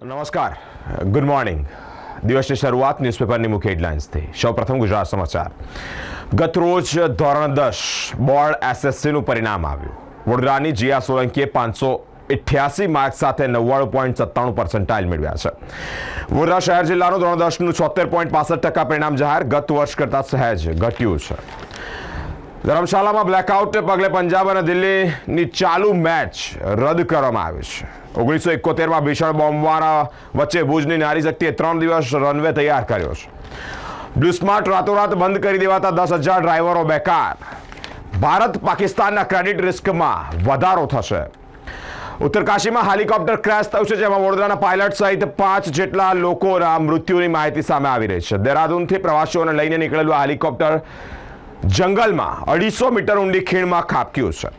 નમસ્કાર good morning દિવસની શરૂઆત ન્યૂઝપેપરની મુખ્ય હેડલાઇન્સથી સૌપ્રથમ ગુજરાત સમાચાર ગત રોજ ધોરણ દસ બોર્ડ એસએસસીનું પરિણામ આવ્યું। વડોદરાની જીયા સોલંકીએ પાંચસો અઠ્યાસી માર્ક સાથે નવ્વાણું પોઈન્ટ સત્તાણું પર્સન્ટાઇલ મેળવ્યા છે। વડોદરા શહેર જિલ્લાનું ધોરણ દસનું છોતેર પોઈન્ટ પાસઠ ટકા પરિણામ જાહેર ગત વર્ષ કરતાં સહેજ ઘટ્યું છે। ધર્મશાલામાં બ્લેકઆઉટને પગલે પંજાબ અને દિલ્હીની ચાલુ મેચ રદ કરવામાં આવી છે। ઓગણીસો એકોતેરમાં ભીષણ બોમ્બવાળા વચ્ચે ભુજની નારી શક્તિએ ત્રણ દિવસ રનવે તૈયાર કર્યો છે. બ્લુસ્માર્ટ રાતોરાત બંધ કરી દેવાતા દસ હજાર ડ્રાઈવરો બેકાર. ભારત પાકિસ્તાનના ક્રેડિટ રિસ્કમાં વધારો થશે. ઉત્તરકાશીમાં હેલિકોપ્ટર ક્રેશ થયું છે, જેમાં વડોદરાના પાયલટ સહિત પાંચ જેટલા લોકોના મૃત્યુની માહિતી સામે આવી રહી છે. દેહરાદૂનથી પ્રવાસીઓને લઈને નીકળેલું હેલિકોપ્ટર જંગલમાં અઢીસો મીટર ઊંડી ખીણમાં ખાબક્યું છે.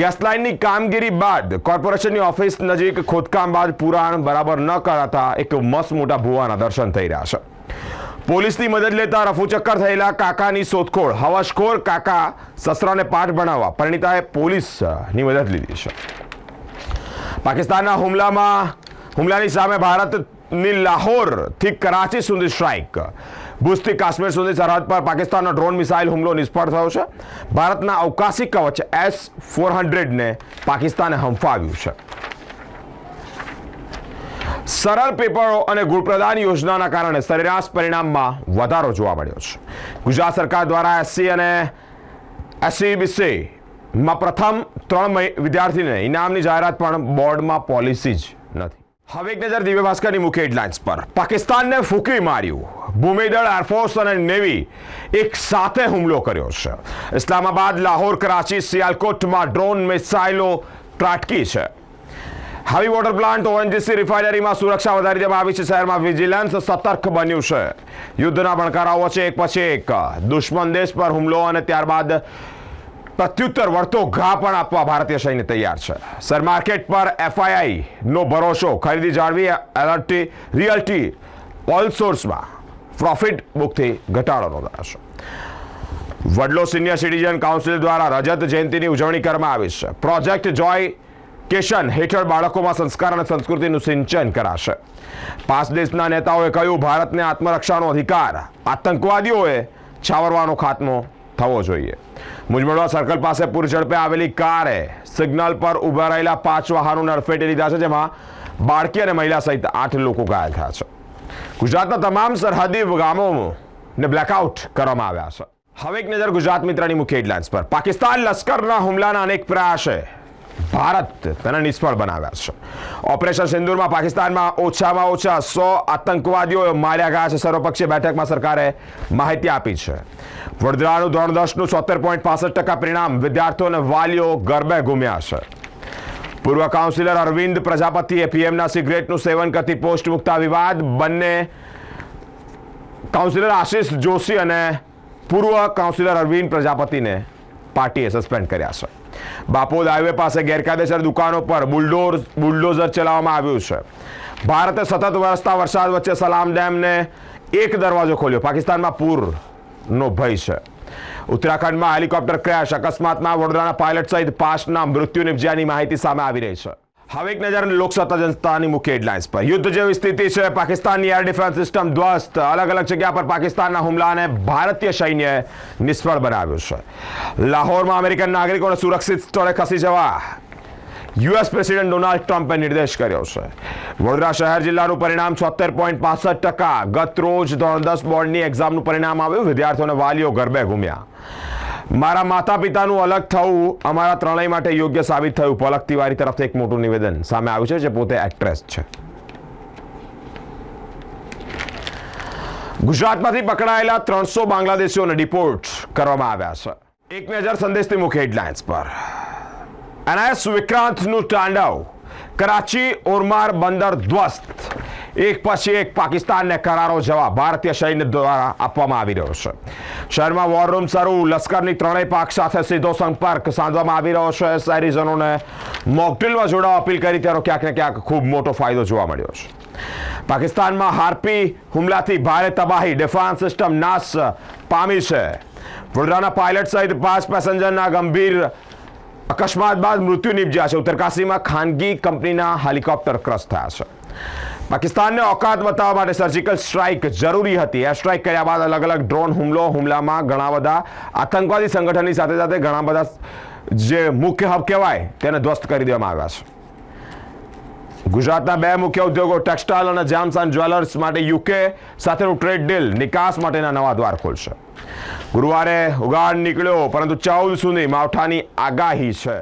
ગેસ કામગીરી બાદ કોર્પોરેશનની ઓફિસ નજીક ખોદકામ બાદ પુરાણ બરાબર ન કરાતા એક મસ્ત મોટા ભુવાના દર્શન થઈ રહ્યા છે. પોલીસની મદદ લેતા રફુચક્કર થયેલા કાકાની શોધખોળ હવાશખોર કાકા સસરાને પાઠ ભણાવવા પરિણીતાએ પોલીસની મદદ લીધી છે. પાકિસ્તાનના હુમલામાં, હુમલાની સામે ભારતની લાહોરથી કરાચી સુધી સ્ટ્રાઇક ભુજથી કાશ્મીર સુધી સરહદ પર પાકિસ્તાનનો ડ્રોન મિસાઇલ હુમલો નિષ્ફળ થયો છે. ભારતના અવકાશી કવચ એસ ફોર હંડ્રેડને પાકિસ્તાને હંફાવ્યું છે. સરળ પેપરો અને ગુણપ્રદાન યોજનાના કારણે સરેરાશ પરિણામમાં વધારો જોવા મળ્યો છે. ગુજરાત સરકાર દ્વારા એસસી અને એસસીબીસી માં પ્રથમ ત્રણ વિદ્યાર્થીને ઇનામની જાહેરાત પણ બોર્ડમાં પોલિસી જ નથી. હવે એક નજર દિવ્ય ભાસ્કરની મુખ્ય હેડલાઇન્સ પર. પાકિસ્તાનને ફૂંકી માર્યું. ભૂમિદળ, એરફોર્સ અને નેવી એક સાથે હુમલો કર્યો છે. ઇસ્લામાબાદ, લાહોર, કરાચી, સિયાલકોટમાં ડ્રોન મિસાઇલો ત્રાટકી છે. હાવી વોટર પ્લાન્ટ ઓએનજીસી રિફાઇનરીમાં સુરક્ષા વધારી દેવામાં આવી છે. શહેરમાં વિજિલન્સ સતર્ક બન્યું છે. યુદ્ધના ભણકારાઓ છે એક પછી એક. દુશ્મન દેશ પર હુમલો અને ત્યારબાદ પ્રત્યુત્તર વળતો ઘા પણ આપવા ભારતીય સૈન્ય તૈયાર છે. શેર માર્કેટ પર એફઆઈઆઈ નો ભરોસો ખરીદી જાળવી એલર્ટી રિયલ્ટી, ઓલ સોર્સમાં પ્રોફિટ બુકથી ઘટાડો નોંધાયો છે. વડલો સિનિયર સિટીઝન કાઉન્સિલ દ્વારા રજત જયંતિની ઉજવણી કરવામાં આવી છે. પ્રોજેક્ટ જોય કેશન હેઠળ બાળકોમાં સંસ્કાર અને સંસ્કૃતિનું સિંચન કરાશે. પાંચ દેશના નેતાઓએ કહ્યું, ભારતને આત્મરક્ષાનો અધિકાર. આતંકવાદીઓએ છાવરવાનો ખાત્મો થવો જોઈએ. મુજમડવા સર્કલ પાસે પૂર ઝડપે આવેલી કારે સિગ્નલ પર ઊભા રહેલા પાંચ વાહનોને અડફેટે લીધા છે, જેમાં બાળકી અને મહિલા સહિત આઠ લોકો ઘાયલ થયા છે. ગુજરાતના તમામ સરહદી ગામોને બ્લેકઆઉટ કરવામાં આવ્યા છે. હવે એક નજર ગુજરાત મિત્રની મુખ્ય હેડલાઇન્સ પર. પાકિસ્તાન લશ્કરના હુમલાના અનેક પ્રયાસે ભારત તેને નિષ્ફળ બનાવ્યા છે. ઓપરેશન સિંદુરમાં પાકિસ્તાનમાં ઓછામાં ઓછા સો આતંકવાદીઓ માર્યા ગયા છે. સર્વપક્ષીય બેઠકમાં સરકારે માહિતી આપી છે. વડોદરાનું ધોરણ દસનું છોતેર પોઈન્ટ પાસઠ ટકા પરિણામ વિદ્યાર્થીઓ અને વાલીઓ ગરબે ઘૂમ્યા છે. પૂર્વ કાઉન્સિલર અરવિંદ પ્રજાપતિએ પીએમના સિગરેટનું સેવન કરતી પોસ્ટ મુકતા વિવાદ બંને કાઉન્સિલર આશિષ જોશી અને પૂર્વ કાઉન્સિલર અરવિંદ પ્રજાપતિને પાર્ટીએ સસ્પેન્ડ કર્યા છે. બાપોદ હાઈવે પાસે ગેરકાયદેસર દુકાનો પર બુલડોર બુલડોઝર ચલાવવામાં આવ્યું છે. ભારતે સતત વરસતા વરસાદ વચ્ચે સલામ ડેમને એક દરવાજો ખોલ્યો. પાકિસ્તાનમાં પૂરનો ભય છે. ઉત્તરાખંડમાં હેલિકોપ્ટર ક્રેશ. અકસ્માતમાં વડોદરાના પાયલટ સહિત પાંચના મૃત્યુ નિપજ્યાની માહિતી સામે આવી રહી છે. હવે એક નજર લોકસત્તા જનતાની મુખ્ય હેડલાઇન્સ પર. યુદ્ધ જેવી સ્થિતિ છે, પાકિસ્તાનની એર ડિફેન્સ સિસ્ટમ ધ્વસ્ત. અલગ અલગ જગ્યા પર પાકિસ્તાનના હુમલાને ભારતીય સૈન્યએ નિષ્ફળ બનાવ્યું છે. લાહોરમાં અમેરિકન નાગરિકોને સુરક્ષિત સ્થળે ખસી જવા યુએસ પ્રેસિડેન્ટ ડોનાલ્ડ ટ્રમ્પે નિર્દેશ કર્યો છે. વડોદરા શહેર જિલ્લાનું પરિણામ છોતેર પોઈન્ટ પાસઠ ટકા. ગત રોજ ધોરણ દસ બોર્ડની એક્ઝામનું પરિણામ આવ્યું. વિદ્યાર્થીઓને વાલીઓ ગરબે ઘૂમ્યા. મારા માતા પિતાનું અલગ થવું અમારા ત્રણેય માટે યોગ્ય સાબિત થયું. પલક તિવારી તરફથી એક મોટું નિવેદન સામે આવ્યું છે, જે પોતે એક્ટ્રેસ છે. ગુજરાતમાંથી પકડાયેલા ત્રણસો બાંગ્લાદેશીઓને ડિપોર્ટ કરવામાં આવ્યા છે. એક નજર સંદેશની મુખ્ય હેડલાઇન્સ પર. એનએસ વિક્રાંતનું તાંડવ. કરાચી ઓરમાર બંદર ધ્વસ્ત. એક પછી એક પાકિસ્તાનને કરારો જવાબ. ભારતીય સૈન્ય દ્વારા આપવામાં આવી રહ્યો છે. શહેરમાં વોર રૂમ શરૂ. લશ્કરની ત્રણેય પાક સાથે સીધો સંપર્ક સાધવામાં આવી રહ્યો છે. શહેરીજનોને મોકડ્રીલમાં જોડાવા અપીલ કરી. ત્યારે ક્યાંક ને ક્યાંક ખૂબ મોટો ફાયદો જોવા મળ્યો છે. પાકિસ્તાનમાં હાર્પી હુમલાથી ભારે તબાહી. ડિફેન્સ સિસ્ટમ નાશ પામી છે. વડોદરાના પાયલટ સહિત પાંચ પેસેન્જરના ગંભીર અકસ્માત બાદ મૃત્યુ નિપજ્યા છે. ઉત્તરકાશીમાં ખાનગી કંપનીના હેલિકોપ્ટર ક્રશ થયા છે. પાકિસ્તાનને ઓકાત બતાવવા માટે સર્જિકલ સ્ટ્રાઇક જરૂરી હતી. એર સ્ટ્રાઇક કર્યા બાદ અલગ અલગ ડ્રોન હુમલો, હુમલામાં ઘણા બધા આતંકવાદી સંગઠનની સાથે સાથે ઘણા બધા જે મુખ્ય હબ કહેવાય, તેને ધ્વસ્ત કરી દેવામાં આવ્યા છે. ગુજરાતના બે મુખ્ય ઉદ્યોગો ટેક્સટાઇલ અને જામસાન જ્વેલર્સ માટે યુકે સાથેનું ટ્રેડ ડીલ નિકાસ માટેના નવા દ્વાર ખોલશે. ગુરુવારે ઉગાડ નીકળ્યો, પરંતુ ચૌદ સુધી માવઠાની આગાહી છે.